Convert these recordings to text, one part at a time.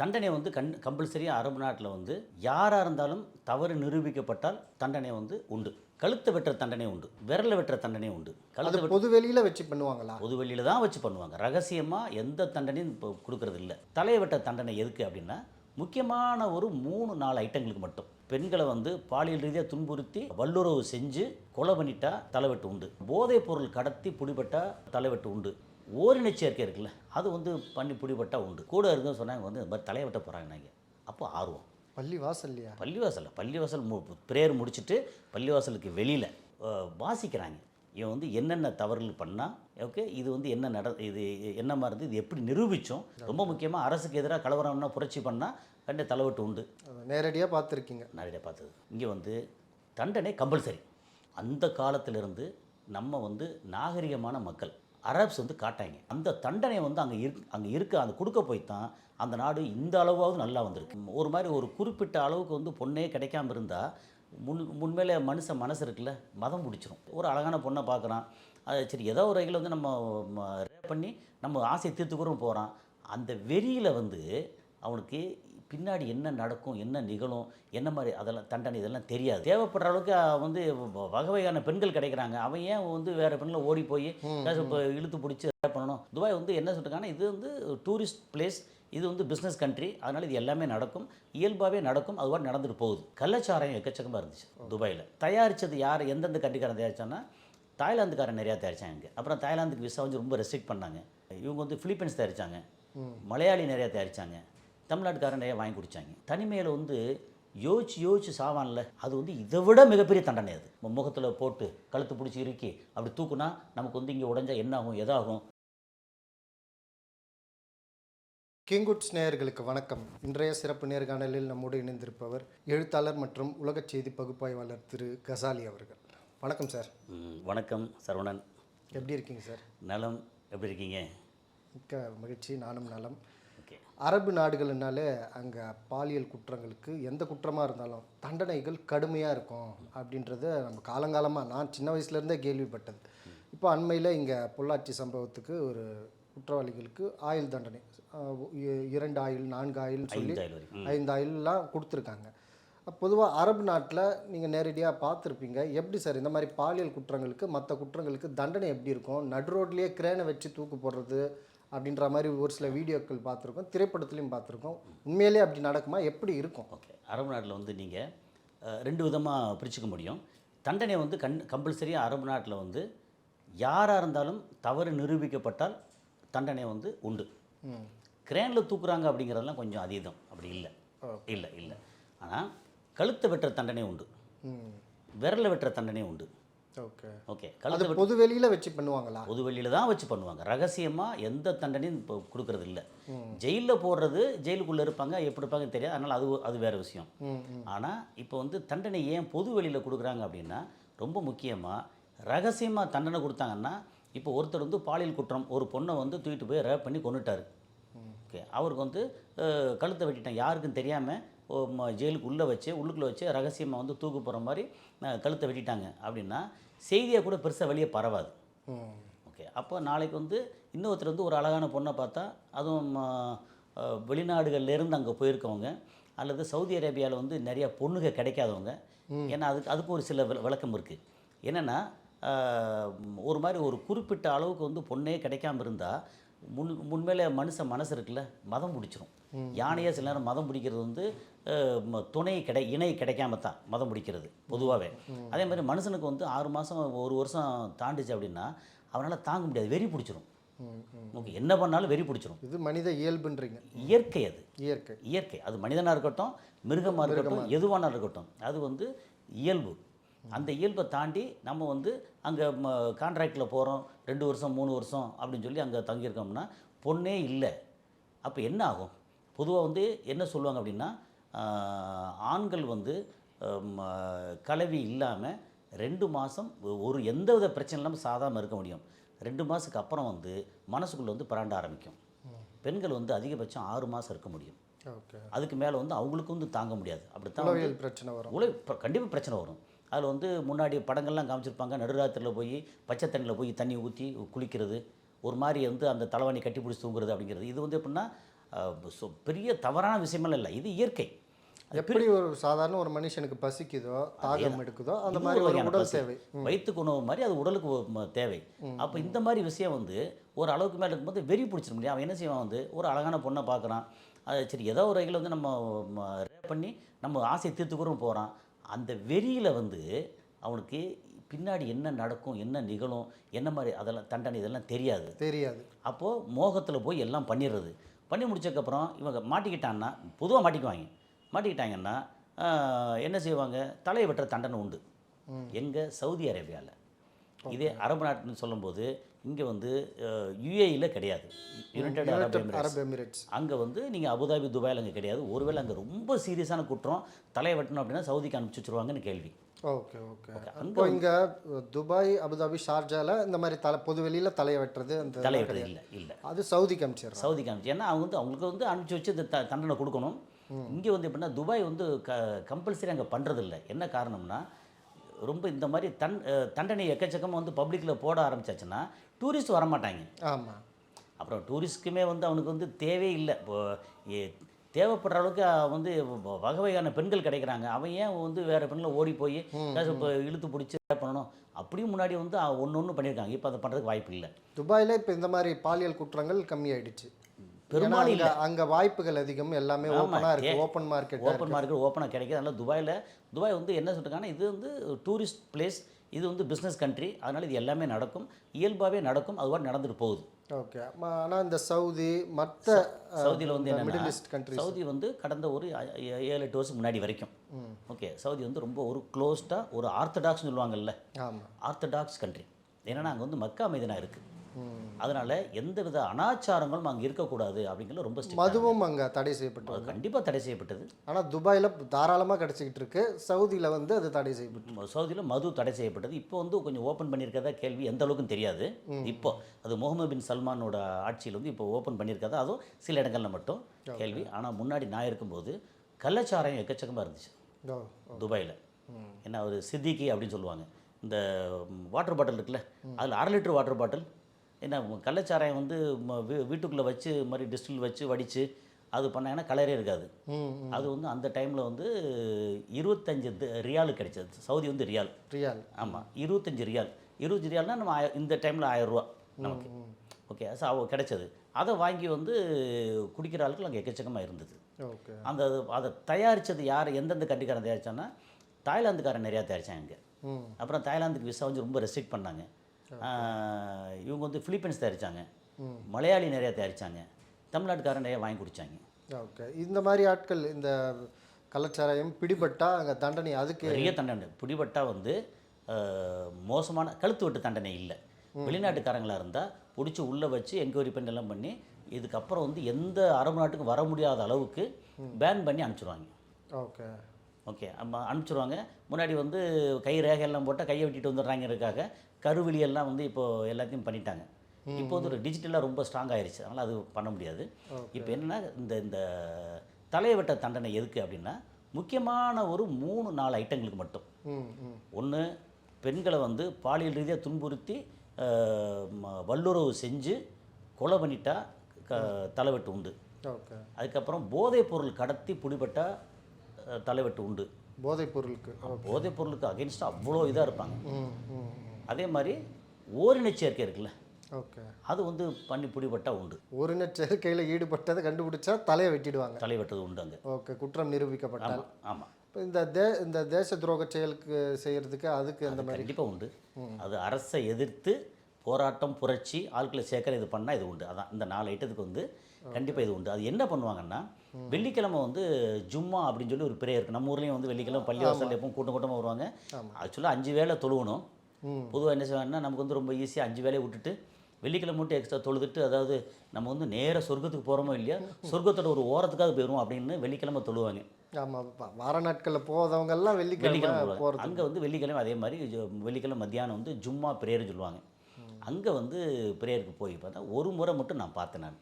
தண்டனை வந்து கண் கம்பல்சரியாக அரபு நாட்டில் வந்து யாராக இருந்தாலும் தவறு நிரூபிக்கப்பட்டால் தண்டனை வந்து உண்டு. கழுத்தை வெட்டுற தண்டனை உண்டு. விரலை வெட்டுற தண்டனை உண்டு. கழுத்தை அது பொது வெளியில வச்சு பண்ணுவாங்களா? பொது வெளியில தான் வச்சு பண்ணுவாங்க. ரகசியமாக எந்த தண்டனையும் இப்போ கொடுக்கறது இல்லை. தலையை வெட்ட தண்டனை எதுக்கு அப்படின்னா முக்கியமான ஒரு மூணு நாலு ஐட்டங்களுக்கு மட்டும். பெண்களை வந்து பாலியல் ரீதியாக துன்புறுத்தி வல்லுறவு செஞ்சு கொலை பண்ணிட்டா தலைவெட்டு உண்டு. போதைப் பொருள் கடத்தி பிடிபட்டா தலைவெட்டு உண்டு. ஓரின சேர்க்கை இருக்குல்ல அது வந்து பண்ணி பிடிபட்டா உண்டு. கூட இருக்க சொன்னாங்க வந்து இந்த மாதிரி தலையை வெட்ட போகிறாங்க நாங்கள் அப்போ ஆர்வம். பள்ளி வாசல்லையா பள்ளிவாசல் பள்ளிவாசல் மு ப்ரேயர் முடிச்சுட்டு பள்ளிவாசலுக்கு வெளியில் வாசிக்கிறாங்க. இவன் வந்து என்னென்ன தவறுகள் பண்ணால் ஓகே இது வந்து என்ன நட இது என்ன மாதிரி இருந்து இது எப்படி நிரூபித்தோம் ரொம்ப முக்கியமாக அரசுக்கு எதிராக கலவரம்னா புரட்சி பண்ணால் கண்டு தலைவட்டு உண்டு. நேரடியாக பார்த்துருக்கீங்க. நிறைய பார்த்தது. இங்கே வந்து தண்டனை கம்பல்சரி. அந்த காலத்திலிருந்து நம்ம வந்து நாகரிகமான மக்கள் அரப்ஸ் வந்து காட்டாங்க. அந்த தண்டனை வந்து அங்கே இரு அங்கே இருக்க அந்த கொடுக்க போய் தான் அந்த நாடு இந்த அளவாவது நல்லா வந்திருக்கு. ஒரு மாதிரி ஒரு குறிப்பிட்ட அளவுக்கு வந்து பொண்ணே கிடைக்காம இருந்தால் முன் முன்மேலே மனுஷன் மனசு இருக்குல்ல மதம் பிடிச்சிரும். ஒரு அழகான பொண்ணை பார்க்குறான் அது சரி ஏதோ ஒரு வகையில் வந்து நம்ம ரேப் பண்ணி நம்ம ஆசையை தீர்த்துக்கிறோம் போகிறான் அந்த வெறியில் வந்து அவனுக்கு பின்னாடி என்ன நடக்கும் என்ன நிகழும் என்ன மாதிரி அதெல்லாம் தண்டனை இதெல்லாம் தெரியாது. தேவைப்படுற அளவுக்கு வந்து வகை வகையான பெண்கள் கிடைக்கிறாங்க. அவன் ஏன் வந்து வேறு பெண்களை ஓடி போய் இப்போ இழுத்து பிடிச்சி பண்ணணும்? துபாய் வந்து என்ன சொல்லிருக்காங்கன்னா இது வந்து டூரிஸ்ட் பிளேஸ் இது வந்து பிஸ்னஸ் கண்ட்ரி அதனால் இது எல்லாமே நடக்கும். இயல்பாகவே நடக்கும். அதுவாக நடந்துட்டு போகுது. கள்ளச்சாராயம் எக்கச்சக்கமாக இருந்துச்சு துபாயில். தயாரித்தது யார்? எந்தெந்த கண்ட்ரிக்காரன் தயாரிச்சான்னா தாய்லாந்துக்காரன் நிறையா தயாரிச்சாங்க. இங்க. அப்புறம் தாய்லாந்துக்கு விசா வந்து ரொம்ப ரெஸ்ட்ரிக்ட் பண்ணாங்க. இவங்க வந்து பிலிப்பைன்ஸ் தயாரிச்சாங்க. மலையாளி நிறையா தயாரிச்சாங்க. தமிழ்நாட்டுக்காரன் நிறையா வாங்கி குடிச்சாங்க. தனிமையில் வந்து யோசிச்சு யோசிச்சு சாவான்ல அது வந்து இதை விட மிகப்பெரிய தண்டனை அது. முகத்தில் போட்டு கழுத்து பிடிச்சி இறுக்கி அப்படி தூக்குனா நமக்கு வந்து இங்கே உடஞ்சா என்ன ஆகும் எதாகும்? கிங்குட்ஸ் நேயர்களுக்கு வணக்கம். இன்றைய சிறப்பு நேர்காணலில் நம்மோடு இணைந்திருப்பவர் எழுத்தாளர் மற்றும் உலக செய்தி பகுப்பாய்வாளர் திரு கசாலி அவர்கள். வணக்கம் சார். வணக்கம் சரவணன். எப்படி இருக்கீங்க சார்? நலம். எப்படி இருக்கீங்க? மிக்க மகிழ்ச்சி. நானும் நலம். அரபு நாடுகள்னாலே அங்கே பாலியல் குற்றங்களுக்கு எந்த குற்றமாக இருந்தாலும் தண்டனைகள் கடுமையாக இருக்கும் அப்படின்றத நம்ம காலங்காலமாக நான் சின்ன வயசுலேருந்தே கேள்விப்பட்டது. இப்போ அண்மையில் இங்கே பொள்ளாச்சி சம்பவத்துக்கு ஒரு குற்றவாளிகளுக்கு ஆயுள் தண்டனை. இரண்டு ஆயுள் நான்கு ஆயுள் சொல்லி. ஐந்து ஆயுள்லாம் கொடுத்துருக்காங்க. பொதுவாக அரபு நாட்டில் நீங்கள் நேரடியாக பார்த்துருப்பீங்க. எப்படி சார் இந்த மாதிரி பாலியல் குற்றங்களுக்கு மற்ற குற்றங்களுக்கு தண்டனை எப்படி இருக்கும்? நடு ரோட்லேயே கிரேனை வச்சு தூக்கு போடுறது அப்படின்ற மாதிரி ஒரு சில வீடியோக்கள் பார்த்துருக்கோம் திரைப்படத்துலையும் பார்த்துருக்கோம். உண்மையிலே அப்படி நடக்குமா? எப்படி இருக்கும்? ஓகே. அரபு நாட்டில் வந்து நீங்கள் ரெண்டு விதமாக பிரிச்சுக்க முடியும். தண்டனை வந்து கண் கம்பல்சரியாக அரபு நாட்டில் வந்து யாராக இருந்தாலும் தவறு நிரூபிக்கப்பட்டால் தண்டனை வந்து உண்டு. கிரேனில் தூக்குறாங்க அப்படிங்கிறதெல்லாம் கொஞ்சம் அதீதம். அப்படி இல்லை. இல்லை இல்லை. ஆனால் கழுத்தை வெட்டுற தண்டனை உண்டு. விரலை வெட்டுற தண்டனை உண்டு. ஓகே ஓகே கழுத்தை பொது வெளியில் வச்சு பண்ணுவாங்களா? பொது வெளியில் தான் வச்சு பண்ணுவாங்க. ரகசியமாக எந்த தண்டனையும் இப்போ கொடுக்கறது இல்லை. ஜெயிலில் போடுறது ஜெயிலுக்குள்ளே இருப்பாங்க எப்படி இருப்பாங்க தெரியாது. அதனால் அது அது வேறு விஷயம். ஆனால் இப்போ வந்து தண்டனை ஏன் பொது வெளியில் கொடுக்குறாங்க அப்படின்னா ரொம்ப முக்கியமாக ரகசியமாக தண்டனை கொடுத்தாங்கன்னா இப்போ ஒருத்தர் வந்து பாலியல் குற்றம் ஒரு பொண்ணை வந்து தூக்கிட்டு போய் ரேப் பண்ணி கொண்டுட்டாரு ஓகே. அவருக்கு வந்து கழுத்தை வெட்டிட்டான். யாருக்கும் தெரியாமல் ஜெயிலுக்கு உள்ளே வச்சு உள்ளுக்குள்ளே வச்சு ரகசியமாக வந்து தூக்கு போகிற மாதிரி கழுத்தை வெட்டிட்டாங்க. அப்படின்னா செய்தியாக கூட பெருசாக வெளியே பரவாது. ஓகே. அப்போ நாளைக்கு வந்து இன்னொருத்தர் வந்து ஒரு அழகான பொண்ணை பார்த்தா அதுவும் வெளிநாடுகள்லேருந்து அங்கே போயிருக்கவங்க அல்லது சவுதி அரேபியாவில் வந்து நிறைய பொண்ணுங்க கிடைக்காதவங்க. ஏன்னா அதுக்கு அதுக்கு ஒரு சில விள- விளக்கம் இருக்குது என்னென்னா ஒரு மாதிரி ஒரு குறிப்பிட்ட அளவுக்கு வந்து பொண்ணே கிடைக்காம இருந்தால் முன் முன்மேலே மனுஷன் மனசு இருக்குல்ல மதம் பிடிச்சிரும். யானையே சில நேரம் மதம் பிடிக்கிறது வந்து துணை கிடை இணை கிடைக்காம தான் மதம் பிடிக்கிறது பொதுவாகவே அதே மாதிரி மனுஷனுக்கு வந்து ஆறு மாதம் ஒரு வருஷம் தாண்டுச்சு அப்படின்னா அவனால் தாங்க முடியாது வெறி பிடிச்சிரும். ஓகே என்ன பண்ணாலும் வெறி பிடிச்சிரும். இது மனித இயல்புன்றீங்க. இயற்கை அது. இயற்கை. இயற்கை. அது மனிதனாக இருக்கட்டும் மிருகமாக இருக்கட்டும் எதுவானா இருக்கட்டும் அது வந்து இயல்பு. அந்த இயல்பை தாண்டி நம்ம வந்து அங்கே கான்ட்ராக்டில் போகிறோம் ரெண்டு வருஷம் மூணு வருஷம் அப்படின்னு சொல்லி அங்கே தங்கியிருக்கோம்னா பொண்ணே இல்லை. அப்போ என்ன ஆகும்? பொதுவாக வந்து என்ன சொல்லுவாங்க அப்படின்னா ஆண்கள் வந்து கலவி இல்லாமல் ரெண்டு மாதம் ஒரு எந்த வித பிரச்சனை இல்லாமல் சாதாரண இருக்க முடியும். ரெண்டு மாதத்துக்கு அப்புறம் வந்து மனசுக்குள்ளே வந்து பிராண்ட ஆரம்பிக்கும். பெண்கள் வந்து அதிகபட்சம் ஆறு மாதம் இருக்க முடியும். அதுக்கு மேலே வந்து அவங்களுக்கு வந்து தாங்க முடியாது. அப்படித்தான் பிரச்சனை வரும். உலை கண்டிப்பாக பிரச்சனை வரும். அதில் வந்து முன்னாடி படங்கள்லாம் காமிச்சிருப்பாங்க. நடுராத்திரியில் போய் பச்சை தண்ணியில் போய் தண்ணி ஊற்றி குளிக்கிறது ஒரு மாதிரி வந்து அந்த தலைவாணி கட்டி பிடிச்சி தூங்குறது அப்படிங்கிறது. இது வந்து எப்படின்னா பெரிய தவறான விஷயமெல்லாம் இல்லை. இது இயற்கை. எப்படி ஒரு சாதாரண ஒரு மனுஷனுக்கு பசிக்குதோ தாகம் எடுக்குதோ அந்த மாதிரி ஒரு உடல். தேவை. வயிற்றுக்கு உணவு மாதிரி அது உடலுக்கு தேவை. அப்போ இந்த மாதிரி விஷயம் வந்து ஒரு அளவுக்கு மேலே இருக்கும்போது வெறி பிடிச்சிட முடியும் அவன் என்ன செய்வான் வந்து ஒரு அழகான பொண்ணை பார்க்குறான். அது சரி ஏதோ ஒரு வகையில் வந்து நம்ம ரேப் பண்ணி நம்ம ஆசையை தீர்த்துக்கிறோம் போகிறான் அந்த வெறியில் வந்து அவனுக்கு பின்னாடி என்ன நடக்கும் என்ன நிகழும் என்ன மாதிரி அதெல்லாம் தண்டனை இதெல்லாம் தெரியாது. தெரியாது. அப்போது மோகத்தில் போய் எல்லாம் பண்ணிடுறது. பண்ணி முடிச்சதுக்கப்புறம் இவங்க மாட்டிக்கிட்டான்னா பொதுவாக மாட்டிக்குவாங்க. மாட்டிக்கிட்டாங்கன்னா என்ன செய்வாங்க? தலையை வெட்டுற தண்டனை உண்டு. எங்கே? சவுதி அரேபியாவில் இதே அரபு நாட்டுன்னு சொல்லும்போது இங்கே வந்து யுஏஇயில் கிடையாது. யுனைடெட் அரப் எமிரேட்ஸ் அங்கே வந்து நீங்கள் அபுதாபி துபாயில் அங்கே கிடையாது. ஒருவேளை அங்கே ரொம்ப சீரியஸான குற்றம் தலையை வெட்டணும் அப்படின்னா சவுதிக்கு அனுப்பிச்சி வச்சுருவாங்கன்னு கேள்வி. Okay okay. இப்போ இங்க துபாய் அபுதாபி ஷார்ஜால இந்த மாதிரி தலை பொது வெளியில தலையை வெட்டுறது அந்த தலையை வெட்டுறது இல்லை இல்லை. அது சவுதிக்கு அனுப்பிச்சிடுறாங்க. சவுதிக்கு அனுப்பிச்சு ஏன்னா அவங்க வந்து அவங்களுக்கு வந்து அனுப்பிச்சி வச்சு இந்த தண்டனை கொடுக்கணும். இங்கே வந்து எப்படின்னா துபாய் வந்து க கம்பல்சரி அங்கே பண்ணுறதில்ல என்ன காரணம்னா ரொம்ப இந்த மாதிரி தன் தண்டனை எக்கச்சக்கமாக வந்து பப்ளிக்கில் போட ஆரம்பிச்சாச்சுன்னா டூரிஸ்ட் வரமாட்டாங்க. ஆமா. அப்புறம் டூரிஸ்ட்டுக்குமே வந்து அவனுக்கு வந்து தேவையே இல்லை. இப்போ தேவைப்படுற அளவுக்கு வந்து வகை வகையான பெண்கள் கிடைக்கிறாங்க. அவன் ஏன் வந்து வேறு பெண்களை ஓடி போய் இப்போ இழுத்து பிடிச்சி பண்ணணும்? அப்படியும் முன்னாடி வந்து ஒன்று ஒன்று பண்ணியிருக்காங்க. இப்போ அதை பண்ணுறதுக்கு வாய்ப்பு இல்லை. துபாயில இப்போ இந்த மாதிரி பாலியல் குற்றங்கள் கம்மியாயிடுச்சு. பெரும்பாலும் ஏன்னா அங்க- வாய்ப்புகள் அதிகம். எல்லாமே ஆமா, ஓப்பனா இருக்கு. ஏ- ஓப்பன் மார்க்கெட் ஓப்பன் மார்க்கெட் ஓப்பனாக கிடைக்குது. அதனால் துபாயில் துபாய் வந்து என்ன சொல்லிருக்காங்கன்னா இது வந்து டூரிஸ்ட் பிளேஸ் இது வந்து பிஸ்னஸ் கண்ட்ரி அதனால் இது எல்லாமே நடக்கும். இயல்பாகவே நடக்கும். அது பாட்டு நடந்துட்டு போகுது. ஓகே ஆனா இந்த சவுதி மற்ற சவுதியில் வந்து மிடில் ஈஸ்ட் கண்ட்ரி சவுதி வந்து கடந்த ஒரு ஏழு எட்டு வருஷம் முன்னாடி வரைக்கும். ஓகே சவுதி வந்து ரொம்ப ஒரு க்ளோஸ்டாக ஒரு ஆர்த்தடாக்ஸ்னு சொல்லுவாங்கல்ல. ஆமா. ஆர்த்தடாக்ஸ் கண்ட்ரி ஏன்னா அங்கே வந்து மக்கா மைதனா இருக்குது அதனால் எந்தவித அனாச்சாரங்களும் அங்கே இருக்கக்கூடாது அப்படிங்கிறது ரொம்ப. மதுவும் அங்க தடை செய்யப்பட்டு அது கண்டிப்பாக தடை செய்யப்பட்டது. ஆனா துபாயில தாராளமா கிடைச்சிக்கிட்டு இருக்கு. சவுதியில வந்து அது தடை செய்யப்பட்டு சவுதியில் மது தடை செய்யப்பட்டது. இப்போ வந்து கொஞ்சம் ஓப்பன் பண்ணியிருக்கதா கேள்வி எந்த அளவுக்கும் தெரியாது. இப்போ அது முகமது பின் சல்மானோட ஆட்சியில் வந்து இப்போ ஓப்பன் பண்ணியிருக்கதா? அதுவும் சில இடங்களில் மட்டும் கேள்வி. ஆனால் முன்னாடி நான் இருக்கும்போது கள்ளச்சாராயம் எக்கச்சக்கமாக இருந்துச்சு. துபாயில். என்ன ஒரு சித்திகி அப்படின்னு சொல்லுவாங்க. இந்த வாட்டர் பாட்டில் இருக்குல்ல? அதில் அரை லிட்டர் வாட்டர் பாட்டில் என்ன கள்ளச்சாராயம் வந்து வீட்டுக்குள்ளே வச்சு மாதிரி டிஸ்டில் வச்சு வடித்து அது பண்ணாங்கன்னா கலரே இருக்காது. அது வந்து அந்த டைமில் வந்து இருபத்தஞ்சு ரியால் கிடைச்சது. சவுதி வந்து ரியால். ரியால். ஆமாம் இருபத்தஞ்சு ரியால். இருபத்தஞ்சு ரியால்னா நம்ம இந்த டைமில் ஆயிரம் ரூபா நமக்கு. ஓகே ஸோ அவ கிடைச்சது. அதை வாங்கி வந்து குடிக்கிற ஆட்கள் அங்கே எக்கச்சக்கமாக இருந்தது. ஓகே. அந்த அதை தயாரித்தது யார் எந்தெந்த கண்டிக்காரன் தயாரிச்சான்னா தாய்லாந்துக்காரன் நிறையா தயாரிச்சாங்க இங்கே அப்புறம் தாய்லாந்துக்கு விசா வந்து ரொம்ப ரெஸ்ட்ரிக்ட் பண்ணாங்க. இவங்க வந்து பிலிப்பைன்ஸ் தயாரிச்சாங்க. மலையாளி நிறையா தயாரிச்சாங்க. தமிழ்நாட்டுக்காரன் நிறையா வாங்கி குடித்தாங்க ஓகே. இந்த மாதிரி ஆட்கள் இந்த கள்ளச்சாராயம் பிடிபட்டா அங்க தண்டனை அதுக்கு பெரிய தண்டனை பிடிபட்டா வந்து மோசமான கழுத்து வெட்டு தண்டனை இல்லை. வெளிநாட்டுக்காரங்களாக இருந்தால் பிடிச்சி உள்ளே வச்சு என்கொயரி பண்ணி எல்லாம் பண்ணி இதுக்கப்புறம் வந்து எந்த அரபு நாட்டுக்கும் வர முடியாத அளவுக்கு பேன் பண்ணி அனுப்பிச்சிடுவாங்க ஓகே. ஓகே நம்ம அனுப்பிச்சிடுவாங்க முன்னாடி வந்து கை ரேகையெல்லாம் போட்டால் கையை வெட்டிட்டு வந்துடுறாங்கிறதுக்காக கருவிழி எல்லாம் வந்து இப்போது எல்லாத்தையும் பண்ணிட்டாங்க. இப்போ வந்து ஒரு டிஜிட்டலாக ரொம்ப ஸ்ட்ராங் ஆயிருச்சு. அதனால் அது பண்ண முடியாது. இப்போ என்னென்னா இந்த இந்த தலையை வெட்ட தண்டனை எதுக்கு அப்படின்னா முக்கியமான ஒரு மூணு நாலு ஐட்டங்களுக்கு மட்டும். ஒன்று பெண்களை வந்து பாலியல் ரீதியாக துன்புறுத்தி வல்லுறவு செஞ்சு கொலை பண்ணிட்டா க தலைவெட்டு உண்டு. அதுக்கப்புறம் போதைப் பொருள் கடத்தி பிடிபட்டா அஹ், தலைவெட்டு உண்டு. போதைப் பொருளுக்கு போதைப் பொருளுக்கு அகென்ஸ்டாக அவ்வளோ இதாக இருப்பாங்க. அதே மாதிரி ஓரினச் சேர்க்கை இருக்குல்ல. ஓகே. அது வந்து பண்ணி பிடிபட்டா உண்டு. ஒரு சேர்க்கையில் ஈடுபட்டதை கண்டுபிடிச்சா தலையை வெட்டிடுவாங்க. தலை வெட்டுறது உண்டு அங்கே. ஓகே குற்றம் நிரூபிக்கப்பட்டால். ஆமாம் இப்போ இந்த தே இந்த தேச துரோக செயலுக்கு செய்யறதுக்கு அதுக்கு அந்த மாதிரி. கண்டிப்பாக உண்டு. அது அரசை எதிர்த்து போராட்டம் புரட்சி ஆட்களை சேர்க்கிற இது பண்ணால் இது உண்டு. அதான் இந்த நாலு ஐட்டத்துக்கு வந்து கண்டிப்பாக இது உண்டு. அது என்ன பண்ணுவாங்கன்னா வெள்ளிக்கிழமை வந்து ஜும்மா அப்படின்னு சொல்லி ஒரு பிரேயர் இருக்கு. நம்ம ஊர்லேயும் வந்து வெள்ளிக்கிழமை பள்ளிவாசல் எப்பவும் கூட்டம் கூட்டமாக வருவாங்க. ஆக்சுவலாக அஞ்சு வேளை தொழுவணும். பொதுவாக என்ன செய்வாங்கன்னா நமக்கு வந்து ரொம்ப ஈஸியாக அஞ்சு வேலையை விட்டுட்டு வெள்ளிக்கிழமை மட்டும் எக்ஸ்ட்ரா தொழுதுட்டு அதாவது நம்ம வந்து நேராக சொர்க்கத்துக்கு போகிறோமோ இல்லையா சொர்க்கத்தோட ஒரு ஓரத்துக்காக போயிடும் அப்படின்னு வெள்ளிக்கிழமை தொழுவாங்க. ஆமாம் வார நாட்களில் எல்லாம் வெள்ளிக்கிழமை போகிறது அங்கே வந்து வெள்ளிக்கிழமை அதே மாதிரி வெள்ளிக்கிழமை மத்தியானம் வந்து ஜும்மா பிரேயர் சொல்லுவாங்க. அங்கே வந்து பிரேயருக்கு போய் பார்த்தா ஒரு முறை மட்டும் நான் பார்த்தேன் நான்.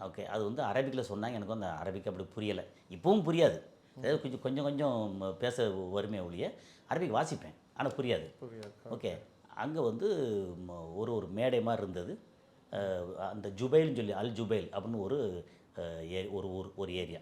ஓகே அது வந்து அரபிக்கில் சொன்னாங்க எனக்கு வந்து அரபிக் அப்படி புரியலை. இப்பவும் புரியாது. அதாவது கொஞ்சம் கொஞ்சம் கொஞ்சம் பேச வறுமையை ஒழிய அரபிக் வாசிப்பேன் ஆனால் புரியாது. ஓகே அங்கே வந்து ஒரு ஒரு மேடை மாதிரி இருந்தது. அந்த ஜுபைல்னு சொல்லி அல் ஜுபைல் அப்படின்னு ஒரு ஏ- ஒரு ஊர் ஒரு ஏரியா.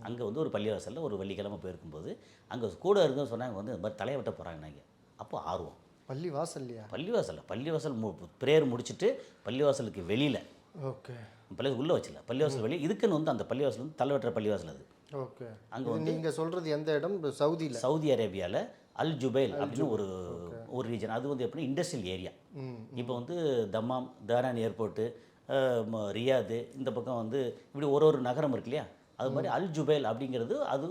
அங்கே வந்து ஒரு பள்ளிவாசலில் ஒரு வெள்ளிக்கிழமை போயிருக்கும்போது அங்கே கூட இருக்க சொன்னாங்க வந்து இந்த மாதிரி தலையை வெட்ட போகிறாங்கன்னாங்க அப்போ ஆர்வம். பள்ளி வாசல்லையா பள்ளிவாசலில் பள்ளிவாசல் மு ப்ரேயர் முடிச்சுட்டு பள்ளிவாசலுக்கு வெளியில். ஓகே பள்ளி உள்ளே வச்சில்ல பள்ளிவாசல் வெளியே இதுக்குன்னு வந்து அந்த பள்ளிவாசல் வந்து தலைவற்ற பள்ளிவாசல் அது. ஓகே. அங்கே இது நீங்கள் சொல்கிறது எந்த இடம்? சவுதியில். சவுதி அரேபியாவில் அல் ஜுபைல் அப்படின்னு ஒரு ஒரு ரீஜன் அது வந்து எப்படின்னா இண்டஸ்ட்ரியல் ஏரியா இப்போ வந்து தம்மாம் தாரான் ஏர்போர்ட்டு ரியாது இந்த பக்கம் வந்து இப்படி ஒரு ஒரு நகரம் இருக்கு இல்லையா? அது மாதிரி அல் ஜுபைல் அப்படிங்கிறது அது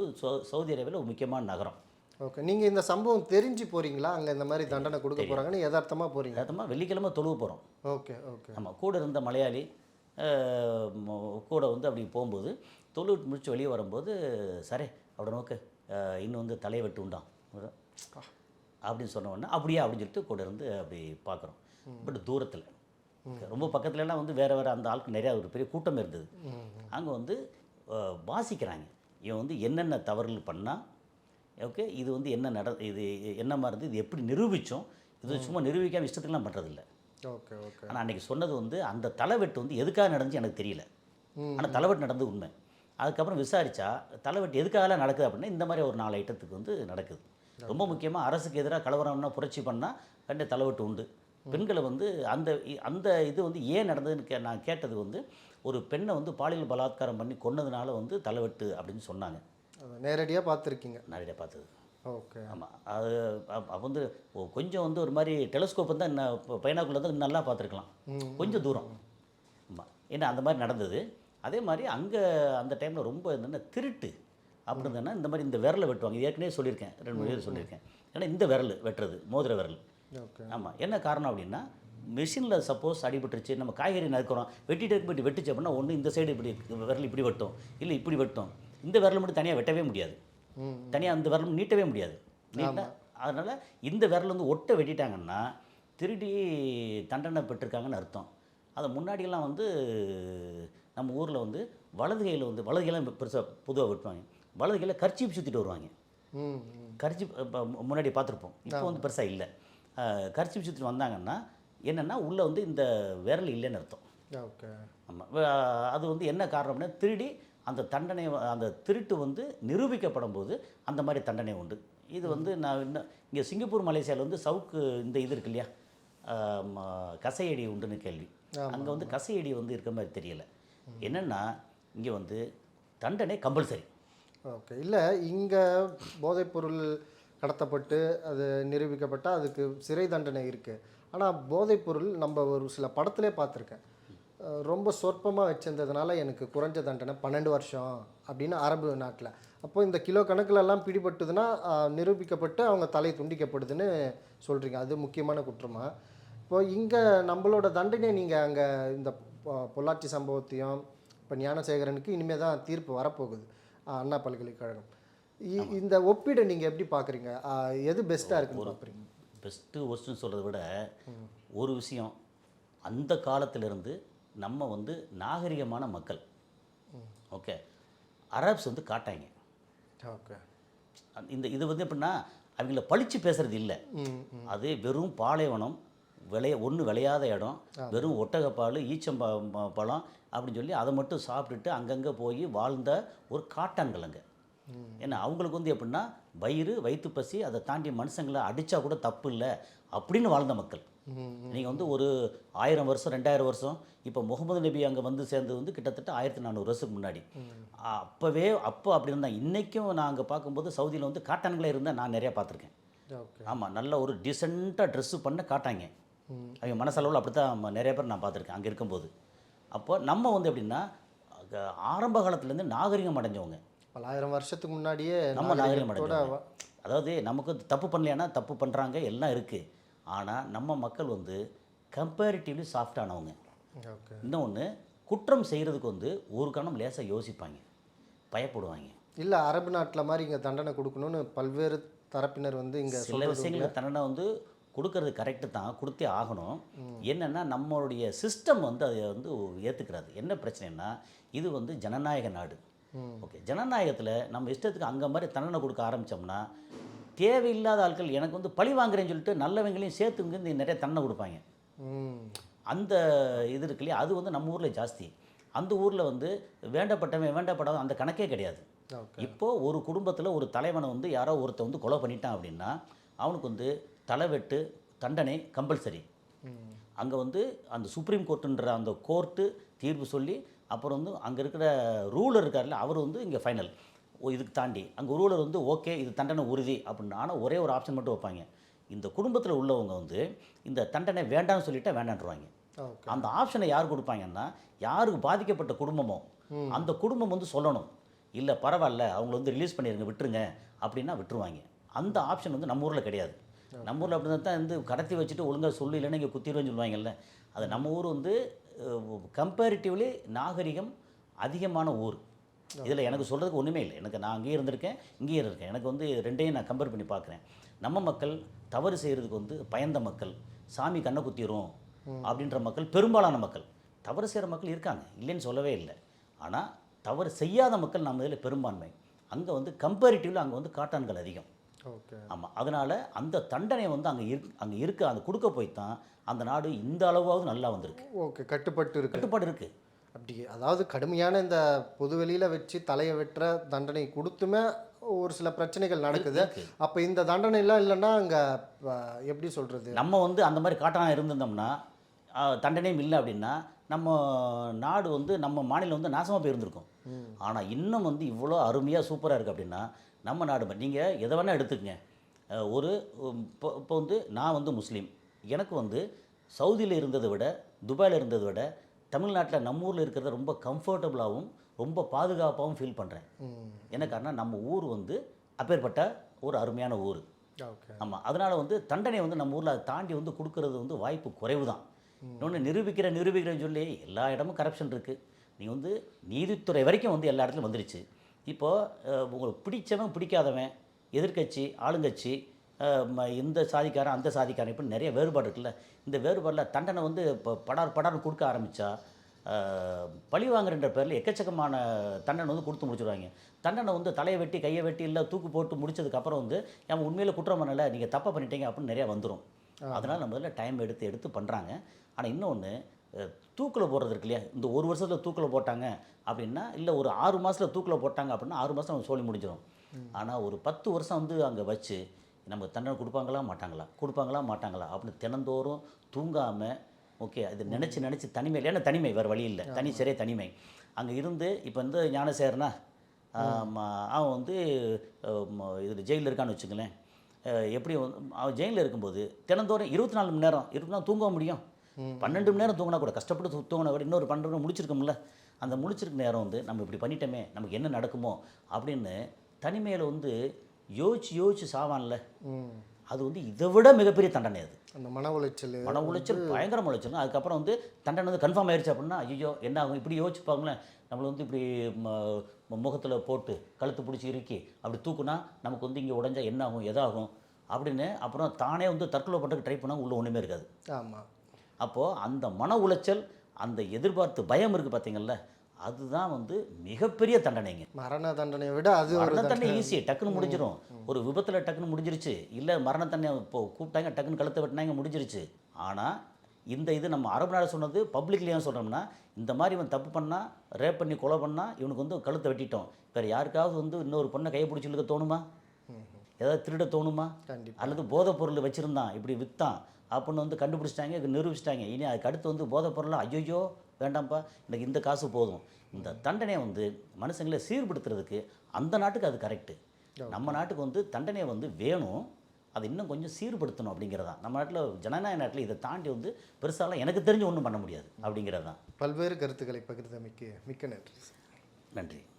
சவுதி அரேபியாவில் ஒரு முக்கியமான நகரம். ஓகே. நீங்கள் இந்த சம்பவம் தெரிஞ்சு போகிறீங்களா அங்கே இந்த மாதிரி தண்டனை கொடுக்க போகிறாங்கன்னு யதார்த்தமாக போகிறீங்க யதார்த்தமாக வெள்ளிக்கிழமை தொழுவு போகிறோம் ஓகே ஓகே. ஆமாம் கூட இருந்த மலையாளி கூட வந்து அப்படி போகும்போது தொழுவிட்டு முடிச்சு வெளியே வரும்போது சரே அவட நோக்கு இன்னும் வந்து தலையை வெட்டு உண்டாம். அப்படின்னு சொன்ன உடனே அப்படியா? அப்படின்னு சொல்லிட்டு கூட இருந்து அப்படி பார்க்குறோம். பட் தூரத்தில். ரொம்ப பக்கத்துலலாம் வந்து வேறு வேறு அந்த ஆளுக்கு நிறையா ஒரு பெரிய கூட்டம் இருந்தது. அங்கே வந்து வாசிக்கிறாங்க. இவன் வந்து என்னென்ன தவறுகள் பண்ணால் ஓகே இது வந்து என்ன நட இது என்ன மாதிரி இருந்து இது எப்படி நிரூபித்தோம் இது சும்மா நிரூபிக்காம இஷ்டத்துக்குலாம் பண்ணுறதில்ல ஓகே ஓகே. ஆனால் அன்றைக்கி சொன்னது வந்து அந்த தலைவெட்டு வந்து எதுக்காக நடந்துச்சு எனக்கு தெரியல. ஆனால் தலைவெட்டு நடந்து உண்மை. அதுக்கப்புறம் விசாரித்தா தலைவெட்டு எதுக்காகலாம் நடக்குது அப்படின்னா இந்த மாதிரி ஒரு நாலு ஐட்டத்துக்கு வந்து நடக்குது. ரொம்ப முக்கியமாக அரசுக்கு எதிராக கலவரம்னா புரட்சி பண்ணால் கண்டிப்பாக தலைவெட்டு உண்டு. பெண்களை வந்து அந்த அந்த இது வந்து ஏன் நடந்ததுன்னு கே நான் கேட்டது வந்து ஒரு பெண்ணை வந்து பாலியல் பலாத்காரம் பண்ணி கொன்னதுனால வந்து தலைவெட்டு அப்படின்னு சொன்னாங்க. நேரடியாக பார்த்துருக்கீங்க. நிறைய பார்த்தது. ஓகே. ஆமாம் அது அப்- அப்ப வந்து கொஞ்சம் வந்து ஒரு மாதிரி டெலஸ்கோப் தான் இன்னும் பைனாக்குள்ள தான் நல்லா பார்த்துருக்கலாம். கொஞ்சம் தூரம். ஆமாம் ஏன்னா அந்த மாதிரி நடந்தது. அதே மாதிரி அங்கே அந்த டைமில் ரொம்ப என்னென்ன திருட்டு. அப்படி இருந்ததுன்னா இந்த மாதிரி இந்த விரலை வெட்டுவாங்க. ஏற்கனவே சொல்லியிருக்கேன். ரெண்டு மூணு பேர் சொல்லியிருக்கேன். ஏன்னா இந்த விரல் வெட்டுறது மோதிர விரல். ஓகே. ஆமாம் என்ன காரணம் அப்படின்னா மிஷினில் சப்போஸ் அடிபட்டுருச்சு நம்ம காய்கறி நறுக்கிறோம் வெட்டிட்டு இருக்கும்போது வெட்டுச்சு அப்படின்னா ஒன்று இந்த சைடு இப்படி விரல் இப்படி வெட்டும். இல்லை இப்படி வெட்டும். இந்த விரல் மட்டும் தனியாக வெட்டவே முடியாது. தனியாக அந்த விரலும் நீட்டவே முடியாது. நீட்டா அதனால் இந்த விரல் வந்து ஒட்ட வெட்டிட்டாங்கன்னா திருடி தண்டனை பெற்றிருக்காங்கன்னு அர்த்தம். அதை முன்னாடியெல்லாம் வந்து நம்ம ஊரில் வந்து வலது கையில் வந்து வலது கையில் பெருசாக பொதுவாக வெட்டுவாங்க. வலது கையில் கர்ச்சீப் சுற்றிட்டு வருவாங்க. இப்போ முன்னாடி பார்த்துருப்போம். இப்போ வந்து பெருசாக இல்லை. கர்ச்சீப் சுற்றிட்டு வந்தாங்கன்னா என்னென்னா உள்ளே வந்து இந்த விரல் இல்லைன்னு அர்த்தம். ஓகே. ஆமாம் அது வந்து என்ன காரணம்னா திருடி அந்த தண்டனை அந்த திருட்டு வந்து நிரூபிக்கப்படும் போது அந்த மாதிரி தண்டனை உண்டு. இது வந்து நான் இன்னும் இங்கே சிங்கப்பூர் மலேசியாவில் வந்து சவுக்கு இந்த இது இருக்கு இல்லையா? கசையடி உண்டுன்னு கேள்வி. அங்கே வந்து கசையடி வந்து இருக்க மாதிரி தெரியல. என்னென்னா இங்கே வந்து தண்டனை கம்பல்சரி. ஓகே. இல்லை இங்கே போதைப்பொருள் கடத்தப்பட்டு அது நிரூபிக்கப்பட்டால் அதுக்கு சிறை தண்டனை இருக்குது ஆனால் போதைப்பொருள் நம்ம ஒரு சில படத்திலே பார்த்துருக்கேன். ரொம்ப சொற்பமாக வச்சிருந்ததுனால எனக்கு குறைஞ்ச தண்டனை பன்னெண்டு வருஷம் அப்படின்னு அரபு நாட்டில் அப்போ இந்த கிலோ கணக்குலலாம் பிடிபட்டுதுன்னா நிரூபிக்கப்பட்டு அவங்க தலை துண்டிக்கப்படுதுன்னு சொல்கிறீங்க அது முக்கியமான குற்றமா? இப்போ இங்கே நம்மளோட தண்டனை நீங்கள் அங்கே இந்த பொள்ளாச்சி சம்பவத்தையும் இப்போ ஞானசேகரனுக்கு இனிமேல் தான் தீர்ப்பு வரப்போகுது. அண்ணா பல்கலைக்கழகம். இ- இந்த ஒப்பீடை நீங்கள் எப்படி பார்க்குறீங்க எது பெஸ்ட்டாக இருக்குன்னு பார்க்குறீங்க பெஸ்ட்டு ஒஸ்ட்டுன்னு சொல்கிறத விட ஒரு விஷயம் அந்த காலத்திலிருந்து நம்ம வந்து நாகரிகமான மக்கள். ஓகே. அரப்ஸ் வந்து காட்டாங்க. ஓகே. இந்த இது வந்து எப்படின்னா அவங்கள பழிச்சு பேசுறது இல்லை. அது வெறும் பாலைவனம் விளைய ஒன்று விளையாத இடம் வெறும் ஒட்டகப்பால் ஈச்சம்பா பழம் அப்படின்னு சொல்லி அதை மட்டும் சாப்பிட்டுட்டு அங்கங்கே போய் வாழ்ந்த ஒரு காட்டான்களங்க ஏன்னா அவங்களுக்கு வந்து எப்படின்னா வயிறு வயிற்று பசி அதை தாண்டி மனுஷங்களை அடித்தா கூட தப்பு இல்லை அப்படின்னு வாழ்ந்த மக்கள். நீங்கள் வந்து ஒரு ஆயிரம் வருஷம் ரெண்டாயிரம் வருஷம் இப்போ முகமது நபி அங்கே வந்து சேர்ந்தது வந்து கிட்டத்தட்ட ஆயிரத்தி நானூறு வருஷத்துக்கு முன்னாடி. அப்போவே அப்போ அப்படி இருந்தால் இன்றைக்கும் நான் அங்கே பார்க்கும்போது சவுதியில் வந்து காட்டான்களே இருந்தால் நான் நிறையா பார்த்துருக்கேன். ஆமாம் நல்ல ஒரு டீசெண்டாக ட்ரெஸ்ஸு பண்ண காட்டாங்க. அவங்க மனசளவில் அப்படி தான் நிறைய பேர் நான் பார்த்துருக்கேன் அங்கே இருக்கும்போது. அப்போ நம்ம வந்து எப்படின்னா ஆரம்ப காலத்துலேருந்து நாகரிகம் அடைஞ்சவங்க. பல்லாயிரம் வருஷத்துக்கு முன்னாடியே நம்ம நாகரிகம் அதாவது நமக்கு தப்பு பண்ணலையானா தப்பு பண்ணுறாங்க எல்லாம் இருக்குது ஆனால் நம்ம மக்கள் வந்து கம்பேரிட்டிவ்லி சாஃப்டானவங்க இன்னொன்று குற்றம் செய்கிறதுக்கு வந்து ஒரு கணம் லேசாக யோசிப்பாங்க. பயப்படுவாங்க. இல்லை அரபு நாட்டில் மாதிரி இங்கே தண்டனை கொடுக்கணும்னு பல்வேறு தரப்பினர் வந்து இங்கே சில விஷயங்கள் தண்டனை வந்து கொடுக்கறது கரெக்டு தான் கொடுத்தே ஆகணும். என்னென்னா நம்மளுடைய சிஸ்டம் வந்து அதை வந்து ஏற்றுக்கிறாது என்ன பிரச்சனைன்னா இது வந்து ஜனநாயக நாடு. ஓகே ஜனநாயகத்தில் நம்ம இஷ்டத்துக்கு அங்கே மாதிரி தண்டனை கொடுக்க ஆரம்பித்தோம்னா தேவையில்லாத ஆட்கள் எனக்கு வந்து பழி வாங்குறேன்னு சொல்லிட்டு நல்லவங்களையும் சேர்த்து இங்கே நிறைய தண்டனை கொடுப்பாங்க. அந்த இது இருக்கு இல்லையா? அது வந்து நம்ம ஊரில் ஜாஸ்தி. அந்த ஊரில் வந்து வேண்டப்பட்டவன் வேண்டப்படாத அந்த கணக்கே கிடையாது. ஓகே. இப்போ ஒரு குடும்பத்தில் ஒரு தலைவனை வந்து யாரோ ஒருத்தன் வந்து கொலை பண்ணிட்டான் அப்படின்னா அவனுக்கு வந்து தலைவெட்டு தண்டனை கம்பல்சரி அங்கே வந்து அந்த சுப்ரீம் கோர்ட்டுன்ற அந்த கோர்ட்டு தீர்ப்பு சொல்லி அப்புறம் வந்து அங்கே இருக்கிற ரூலர் இருக்கார்ல அவர் வந்து இங்கே ஃபைனல் ஓ இதுக்கு தாண்டி. அங்கே ரூலர் வந்து ஓகே இது தண்டனை உறுதி அப்படின்னு. ஆனால் ஒரே ஒரு ஆப்ஷன் மட்டும் வைப்பாங்க. இந்த குடும்பத்தில் உள்ளவங்க வந்து இந்த தண்டனை வேண்டாம்னு சொல்லிட்டா வேண்டான்றுவாங்க. ஓகே அந்த ஆப்ஷனை யார் கொடுப்பாங்கன்னா யாருக்கு பாதிக்கப்பட்ட குடும்பமோ அந்த குடும்பம் வந்து சொல்லணும். இல்லை பரவாயில்ல அவங்கள வந்து ரிலீஸ் பண்ணிடுங்க விட்டுருங்க அப்படின்னா விட்டுருவாங்க. அந்த ஆப்ஷன் வந்து நம்ம ஊரில் கிடையாது. நம்ம ஊரில் அப்படி தான் வந்து கடத்தி வச்சுட்டு ஒழுங்காக சொல்லு இல்லைன்னா இங்கே குத்திடுவேன்னு சொல்லுவாங்கல்ல. அது நம்ம ஊர் வந்து கம்பேரிட்டிவ்லி நாகரிகம் அதிகமான ஊர். இதில் எனக்கு சொல்கிறதுக்கு ஒன்றுமே இல்லை. எனக்கு நான் அங்கேயே இருந்திருக்கேன் இங்கேயே இருக்கேன். எனக்கு வந்து ரெண்டையும் நான் கம்பேர் பண்ணி பார்க்குறேன். நம்ம மக்கள் தவறு செய்கிறதுக்கு வந்து பயந்த மக்கள் சாமி கண்ணை குத்திரும் அப்படின்ற மக்கள் பெரும்பாலான மக்கள். தவறு செய்கிற மக்கள் இருக்காங்க இல்லைன்னு சொல்லவே இல்லை. ஆனால் தவறு செய்யாத மக்கள் நம்ம இதில் பெரும்பான்மை. அங்கே வந்து கம்பேரிட்டிவ்ல அங்கே வந்து காட்டான்கள் அதிகம். ஆமாம் அதனால் அந்த தண்டனை வந்து அங்கே இருக்கு அங்கே இருக்க அந்த கொடுக்க போய் தான் அந்த நாடு இந்த அளவாவது நல்லா வந்திருக்கு. ஓகே கட்டுப்பட்டு இருக்கு. கட்டுப்பாடு இருக்குது அப்படி அதாவது கடுமையான இந்த பொதுவெளியில் வச்சு தலையை வெட்டுற தண்டனை கொடுத்துமே ஒரு சில பிரச்சனைகள் நடக்குது. அப்போ இந்த தண்டனைலாம் இல்லைன்னா அங்கே எப்படி சொல்கிறது நம்ம வந்து அந்த மாதிரி காட்டான இருந்திருந்தோம்னா தண்டனையும் இல்லை அப்படின்னா நம்ம நாடு வந்து நம்ம மாநிலம் வந்து நாசமாக போயிருந்திருக்கும். ஆனால் இன்னும் வந்து இவ்வளோ அருமையாக சூப்பராக இருக்குது அப்படின்னா நம்ம நாடு நீங்கள் எதை வேணால் எடுத்துக்கங்க. ஒரு இப்போ இப்போ வந்து நான் வந்து முஸ்லீம். எனக்கு வந்து சவுதியில் இருந்ததை விட துபாயில் இருந்ததை விட தமிழ்நாட்டில் நம்ம ஊரில் இருக்கிறத ரொம்ப கம்ஃபர்டபுளாகவும் ரொம்ப பாதுகாப்பாகவும் ஃபீல் பண்ணுறேன் என்ன காரணம் நம்ம ஊர் வந்து அப்பேற்பட்ட ஒரு அருமையான ஊர். ஓகே. ஆமாம் அதனால் வந்து தண்டனை வந்து நம்ம ஊரில் அதை தாண்டி வந்து கொடுக்கறது வந்து வாய்ப்பு குறைவு தான் இன்னொன்று நிரூபிக்கிற நிரூபிக்கிறேன்னு சொல்லி எல்லா இடமும் கரப்ஷன் இருக்குது நீ வந்து நீதித்துறை வரைக்கும் வந்து எல்லா இடத்துலையும் வந்துருச்சு. இப்போது உங்களுக்கு பிடிச்சவன் பிடிக்காதவன் எதிர்க்கட்சி ஆளுங்கட்சி இந்த சாதிக்காரன் அந்த சாதிக்காரன் இப்படி நிறைய வேறுபாடு இருக்குல்ல. இந்த வேறுபாடில் தண்டனை வந்து இப்போ படார் படார்னு கொடுக்க ஆரம்பித்தா பழி வாங்குறன்ற பேரில் எக்கச்சக்கமான தண்டனை வந்து கொடுத்து முடிச்சிடுவாங்க தண்டனை வந்து தலையை வெட்டி கையை வெட்டி இல்லை தூக்கு போட்டு முடிச்சதுக்கப்புறம் வந்து அவன் உண்மையில் குற்றம் பண்ணலை நீங்கள் தப்பாக பண்ணிட்டீங்க அப்படின்னு நிறையா வந்துடும் அதனால் நம்ம முதல்ல டைம் எடுத்து எடுத்து பண்ணுறாங்க ஆனால் இன்னொன்று தூக்கில் போடுறது இருக்கு இல்லையா? இந்த ஒரு வருஷத்தில் தூக்கில் போட்டாங்க அப்படின்னா இல்லை ஒரு ஆறு மாதத்தில் தூக்கில் போட்டாங்க அப்படின்னா ஆறு மாதம் நம்ம சோழி முடிஞ்சிடும் ஆனால் ஒரு பத்து வருஷம் வந்து அங்கே வச்சு நமக்கு தண்டனை கொடுப்பாங்களா? மாட்டாங்களா? கொடுப்பாங்களா? மாட்டாங்களா? அப்படின்னு தினந்தோறும் தூங்காமல் ஓகே அது நினச்சி நினச்சி தனிமை ஏன்னா தனிமை? வேறு வழி இல்லை. தனி சிறை தனிமை. அங்கே இருந்து இப்போ வந்து ஞானசேரனா அவன் வந்து இதில் ஜெயிலில் இருக்கான்னு வச்சுங்களேன் எப்படி அவன் ஜெயிலில் இருக்கும்போது தினந்தோறும் இருபத்தி நாலு மணி நேரம் இருபத்தி நாலு தூங்க முடியும். பன்னெண்டு மணி நேரம் தூங்கினா கூட கஷ்டப்பட்டு தூங்கினா கூட இன்னொரு பன்னெண்டு மணி முடிச்சிருக்கோம்ல. அந்த முடிச்சிருக்க நேரம் வந்து நம்ம இப்படி பண்ணிட்டோமே நமக்கு என்ன நடக்குமோ அப்படின்னு தனிமையில் வந்து யோசிச்சு யோசிச்சு சாவான்ல. அது வந்து இதை விட மிகப்பெரிய தண்டனை அது. அந்த மன உளைச்சல் மன உளைச்சல் பயங்கர உளைச்சல். அதுக்கப்புறம் வந்து தண்டனை வந்து கன்ஃபார்ம் ஆயிடுச்சு அப்படின்னா ஐயோ என்ன ஆகும்? இப்படி யோசிச்சு பாருங்களேன். நம்மளை வந்து இப்படி முகத்தில் போட்டு கழுத்து பிடிச்சி இறுக்கி அப்படி தூக்குனா நமக்கு வந்து இங்கே உடஞ்சா என்ன ஆகும்? எதாகும்? அப்படின்னு அப்புறம் தானே வந்து தற்கொலை பண்ணுறதுக்கு ட்ரை பண்ணால் உள்ள ஒன்றுமே இருக்காது. ஆமாம் அப்போது அந்த மன உளைச்சல் அந்த எதிர்பார்த்து பயம் இருக்குது பார்த்தீங்கல்ல அதுதான் வந்து மிகப்பெரிய தண்டனைங்க. மரண தண்டனையை விட அது மரண தண்டனை ஈஸி டக்குன்னு முடிஞ்சிடும் ஒரு விபத்தில் டக்குன்னு முடிஞ்சிருச்சு. இல்லை மரண தண்டனை இப்போ கூப்பிட்டாங்க டக்குன்னு கழுத்தை வெட்டினாங்க முடிஞ்சிருச்சு. ஆனால் இந்த இது நம்ம அரபு நாடு சொன்னது பப்ளிக்ல ஏன் சொல்கிறோம்னா இந்த மாதிரி இவன் தப்பு பண்ணால் ரேப் பண்ணி கொலை பண்ணால் இவனுக்கு வந்து கழுத்தை வெட்டிட்டோம். வேறு யாருக்காவது வந்து இன்னொரு பொண்ணை கையை பிடிச்சி இழுக்க தோணுமா ஏதாவது திருட தோணுமா? அல்லது போதைப் பொருள் வச்சுருந்தான் இப்படி விற்றான் அப்படின்னு வந்து கண்டுபிடிச்சிட்டாங்க நிரூபிச்சிட்டாங்க. இனி அதுக்கு அடுத்து வந்து போதைப் பொருளாக ஐயோ வேண்டாம்ப்பா எனக்கு இந்த காசு போதும். இந்த தண்டனையை வந்து மனுஷங்களை சீர்படுத்துறதுக்கு அந்த நாட்டுக்கு அது கரெக்டு நம்ம நாட்டுக்கு வந்து தண்டனையை வந்து வேணும். அதை இன்னும் கொஞ்சம் சீர்படுத்தணும் அப்படிங்கிறது. நம்ம நாட்டில் ஜனநாயக நாட்டில் இதை தாண்டி வந்து பெருசாலாம் எனக்கு தெரிஞ்சு ஒன்றும் பண்ண முடியாது அப்படிங்கிறது தான் பல்வேறு கருத்துக்களை பகிர்ந்தமைக்கு மிக்க நன்றி. நன்றி.